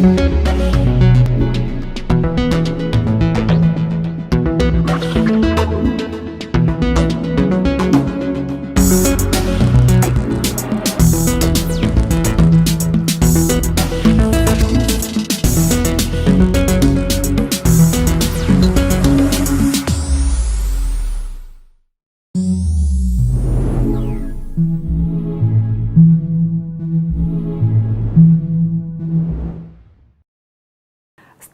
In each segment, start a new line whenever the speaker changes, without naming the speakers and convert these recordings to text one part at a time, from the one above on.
Thank you.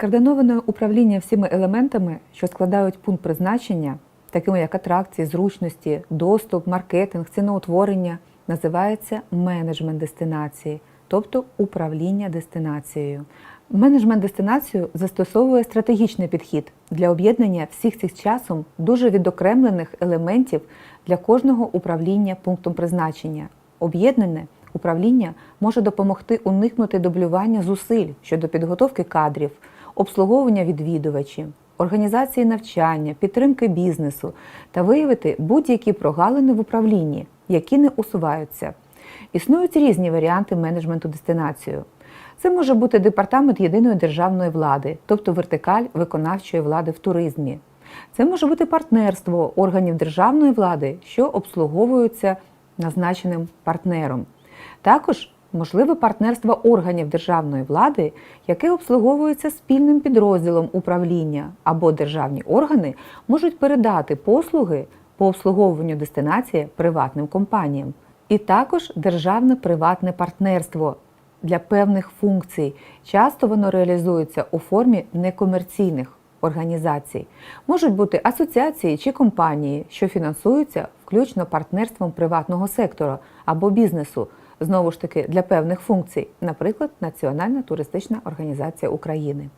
Скоординоване управління всіми елементами, що складають пункт призначення, такими як атракції, зручності, доступ, маркетинг, ціноутворення, називається менеджмент дестинації, тобто управління дестинацією. Менеджмент дестинацію застосовує стратегічний підхід для об'єднання всіх цих часом дуже відокремлених елементів для кожного управління пунктом призначення. Об'єднане управління може допомогти уникнути дублювання зусиль щодо підготовки кадрів, обслуговування відвідувачів, організації навчання, підтримки бізнесу та виявити будь-які прогалини в управлінні, які не усуваються. Існують різні варіанти менеджменту дестинацію. Це може бути департамент єдиної державної влади, тобто вертикаль виконавчої влади в туризмі. Це може бути партнерство органів державної влади, що обслуговуються назначеним партнером. Також можливе партнерство органів державної влади, яке обслуговується спільним підрозділом управління, або державні органи можуть передати послуги по обслуговуванню дестинації приватним компаніям. І також державне приватне партнерство для певних функцій. Часто воно реалізується у формі некомерційних організацій. Можуть бути асоціації чи компанії, що фінансуються включно партнерством приватного сектора або бізнесу, знову ж таки для певних функцій, наприклад, Національна туристична організація України.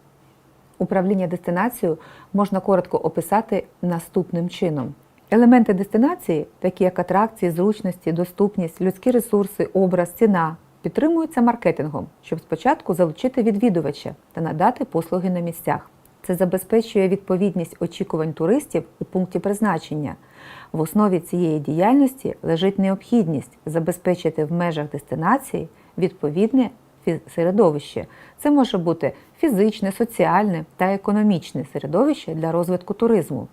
Управління дестинацією можна коротко описати наступним чином. Елементи дестинації, такі як атракції, зручності, доступність, людські ресурси, образ, ціна, підтримуються маркетингом, щоб спочатку залучити відвідувача та надати послуги на місцях. Це забезпечує відповідність очікувань туристів у пункті призначення. В основі цієї діяльності лежить необхідність забезпечити в межах дестинації відповідне середовище. Це може бути фізичне, соціальне та економічне середовище для розвитку туризму.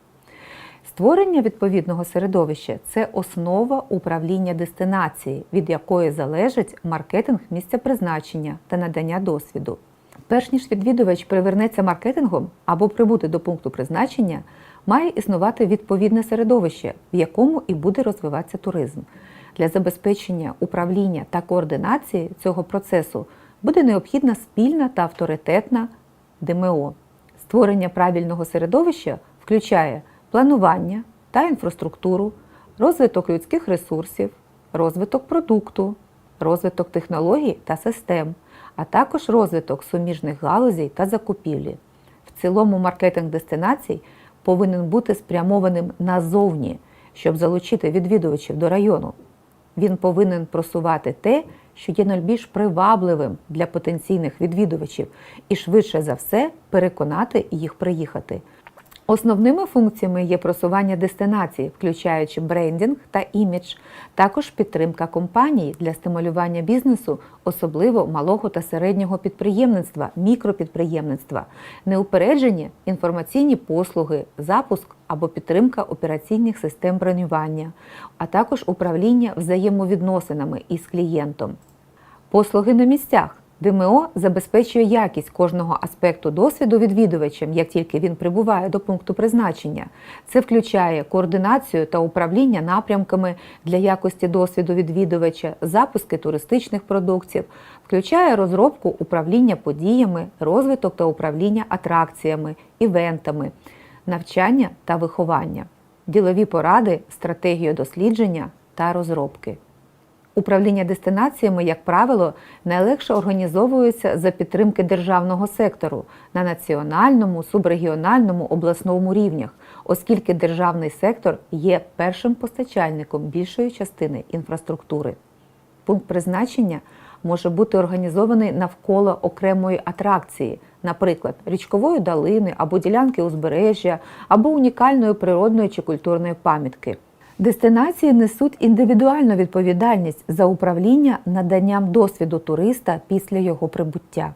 Створення відповідного середовища це основа управління дестинації, від якої залежить маркетинг місця призначення та надання досвіду. Перш ніж відвідувач привернеться маркетингом або прибути до пункту призначення, має існувати відповідне середовище, в якому і буде розвиватися туризм. Для забезпечення управління та координації цього процесу буде необхідна спільна та авторитетна ДМО. Створення правильного середовища включає планування та інфраструктуру, розвиток людських ресурсів, розвиток продукту, розвиток технологій та систем, а також розвиток суміжних галузей та закупівлі. В цілому маркетинг дестинацій повинен бути спрямованим назовні, щоб залучити відвідувачів до району. Він повинен просувати те, що є найбільш привабливим для потенційних відвідувачів, і швидше за все переконати їх приїхати. Основними функціями є просування дестинації, включаючи брендінг та імідж, також підтримка компаній для стимулювання бізнесу, особливо малого та середнього підприємництва, мікропідприємництва, неупереджені інформаційні послуги, запуск або підтримка операційних систем бронювання, а також управління взаємовідносинами із клієнтом. Послуги на місцях. ДМО забезпечує якість кожного аспекту досвіду відвідувачем, як тільки він прибуває до пункту призначення. Це включає координацію та управління напрямками для якості досвіду відвідувача, запуски туристичних продуктів, включає розробку управління подіями, розвиток та управління атракціями, івентами, навчання та виховання, ділові поради, стратегію дослідження та розробки. Управління дестинаціями, як правило, найлегше організовується за підтримки державного сектору на національному, субрегіональному, обласному рівнях, оскільки державний сектор є першим постачальником більшої частини інфраструктури. Пункт призначення може бути організований навколо окремої атракції, наприклад, річкової долини або ділянки узбережжя, або унікальної природної чи культурної пам'ятки. Дестинації несуть індивідуальну відповідальність за управління наданням досвіду туриста після його прибуття.